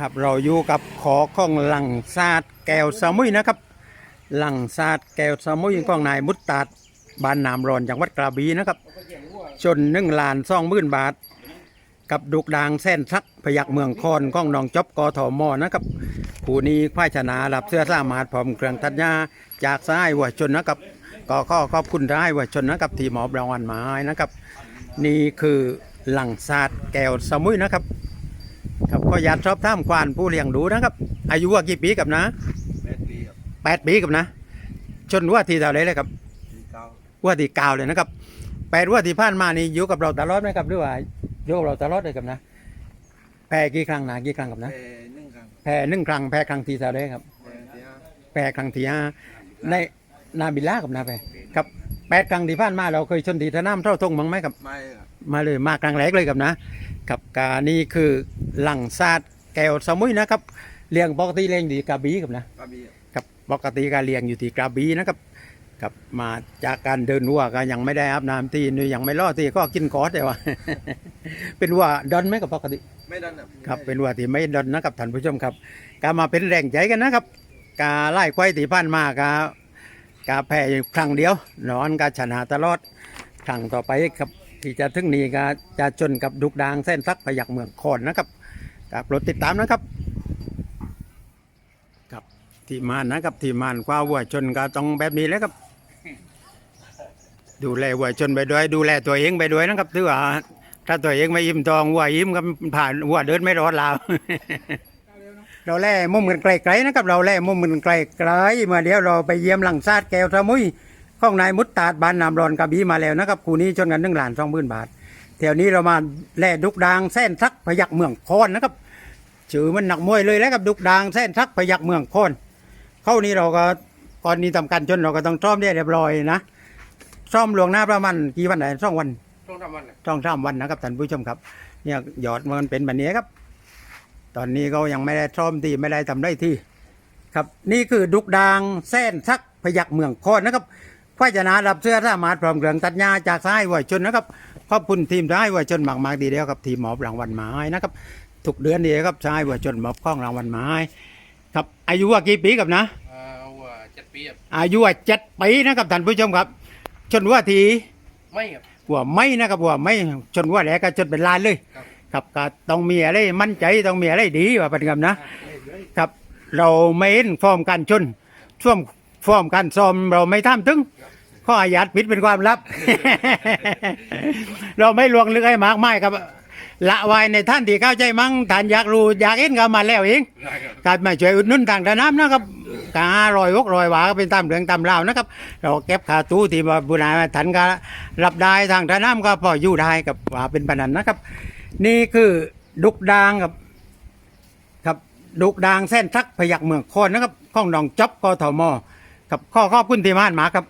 ครับเราอยู่กับขอของหลังซาดแก้วสมุยนะครับ หลังซาดแก้วสมุยของนายมุตตาดบ้านนามรอนจังหวัดกระบี่นะครับ ชนหนึ่งล้านสองหมื่นบาท กับดุกดางแส้นชักพยักเมืองคอนก้องนองจบกทมอนะครับผู้นี้ควายชนะรับเสื้อสามารถพร้อมเครื่องตัดหญ้าจากซ้ายหัวชนนะครับก็ข้อขอบคุณท้ายหัวชนนะครับที่หมอบรางวัลมาให้นะครับ นี่คือหลังซาดแก้วสมุยนะครับ ครับก็อยากชอบท่ามควานผู้เลี้ยงดูนะครับ อายุว่ากี่ปีกับนะแปดปีครับแปดปีกับนะ ชนว่าที่เท่าไรเลยครับปีเก้าว่าที่เกาวเลยนะครับแปดว่าที่ผ่านมานี่อยู่กับเราตลอดไหมครับหรือว่าอยู่กับเราตลอดเลยครับนะ แพ้กี่ครั้งนะกี่ครั้งกับนะ แปดหนึ่งครั้งแพ้หนึ่งครั้งแพ้ครั้งที่เท่าไรครับ แปดที่ห้าแพ้ครั้งที่ห้าในนาบิลล่ากับนาแพ้ครับแปดครั้งที่ผ่านมาเราเคยชนทีสนามเท่าทงมั้งไหมครับ ไม่ครับ มาเลยมาครั้งแรกเลยครับนะ กับการนี่คือหลังซาดแก้วสมุยนะครับเลี้ยงปกติเลี้ยงดีกระบี่ครับนะปาบีครับกับปกติการเลี้ยงอยู่ที่กระบี่นะครับกับมาจากการเดินวัวก็ยังไม่ได้อาบน้ำที่นี่ยังไม่รอดที่ก็กินกอดแต่ว่า เป็นวัวดอนไหมกับปกติไม่ดันครับครับเป็นวัวที่ไม่ดอนนะครับท่านผู้ชมครับการมาเป็นแรงใจกันนะครับกาไล่ควายที่ผ่านมากากาแพ้อยู่ครั้งเดียวนอนกาชนะตลอดครั้งต่อไปครับ ที่จะถึงนี้ก็จะจนกับดุกดางเส้นซักพยักเมืองคอนนะครับกับรถติดตามนะครับครับที่มานนะครับที่มานกว่าวัวชนก็ต้องแบบนี้แหล้วครับ ดูแลวัวชนไปด้วย ดูแลตัวเองไปด้วยนะครับถือว่าถ้าตัวเองไม่อิ่มทองวัวอิ่มก็ผ่านวัวเดินไม่รอดแล้วเราแล่มุมกันไกลๆนะครับ เราแล่มุมกันไกลๆเมื่อเดียวเราไปเยี่ยมหลังซาดแก้วสมุย ของนายมุตตาดบานนามรอนกระบี่มาแล้วนะครับคู่นี้ชนกันหนึ่งล้านสองหมื่นบาทแถวนี้เรามาแล่ดุกดางแส้นทักพยักเมืองคอนนะครับชื่อมันหนักมวยเลยแล้วกับดุกดางเส้นทักพยักเมืองโคนเข้านี้เราก็ก่อนนี้ทำการจนเราก็ต้องซ่อมได้เรียบร้อยนะซ่อมลวงหน้าประมาณกี่วันไหนสองวันต้องทำวันนะต้องสามวันนะครับท่านผู้ชมครับ เนี่ยหยอดมันเป็นแบบนี้ครับ ตอนนี้เขายังไม่ได้ซ่อมที่ไม่ได้ทำได้ที่ ครับ นี่คือดุกดางเส้นทักพยักเมืองโคนนะครับ ควายชนะรับเสื้อสามารถพร้อมเครื่องตัดหญ้าจากซ้ายวัวชนนะครับขอบคุณทีมซ้ายวัวชนมากๆดีเดียวครับทีมหมอบรางวัลมาให้นะครับทุกเดือนดีครับชายวัวจนมอบข้องรางวัลมาให้ครับอายุว่ากี่ปีกับนะอ่าว่าเจ็ดปีครับอายุว่าเจ็ดปีนะครับท่านผู้ชมครับ ชนว่าทีไม่ครับหัวไม่นะครับหัวไม่ชนว่าแหลกก็จนเป็นลานเลยครับครับก็ต้องมีอะไรมั่นใจต้องมีอะไรดีว่าเป็นคำนะครับ เราไม่เห็นฟอร์มการชนช่วง ฟอร์มการซ้อมเราไม่ทำถึงข้ออายัดผิดเป็นความลับ เราไม่ลวงลึกให้มากไม่ครับ ละไว้ในท่านที่เข้าใจมั้งท่านอยากรู้อยากเห็นก็มาแล้วเองได้ครับการมาช่วยอุดหนุนทางด้านน้ำนะครับกาอร่อยอกรอยหวาก็เป็นตามเรื่องตามราวนะครับ เราเก็บขาตู้ที่ว่าบุญนาทันก็รับได้ทางด้านน้ำก็พออยู่ได้กับว่าเป็นปานนันนะครับ นี่คือดุกดางครับครับดุกดางเส้นทักพยักเมืองโคนนะครับข้องหนองจ๊อบกทม ครับขอขอบคุณที่มานมาครับ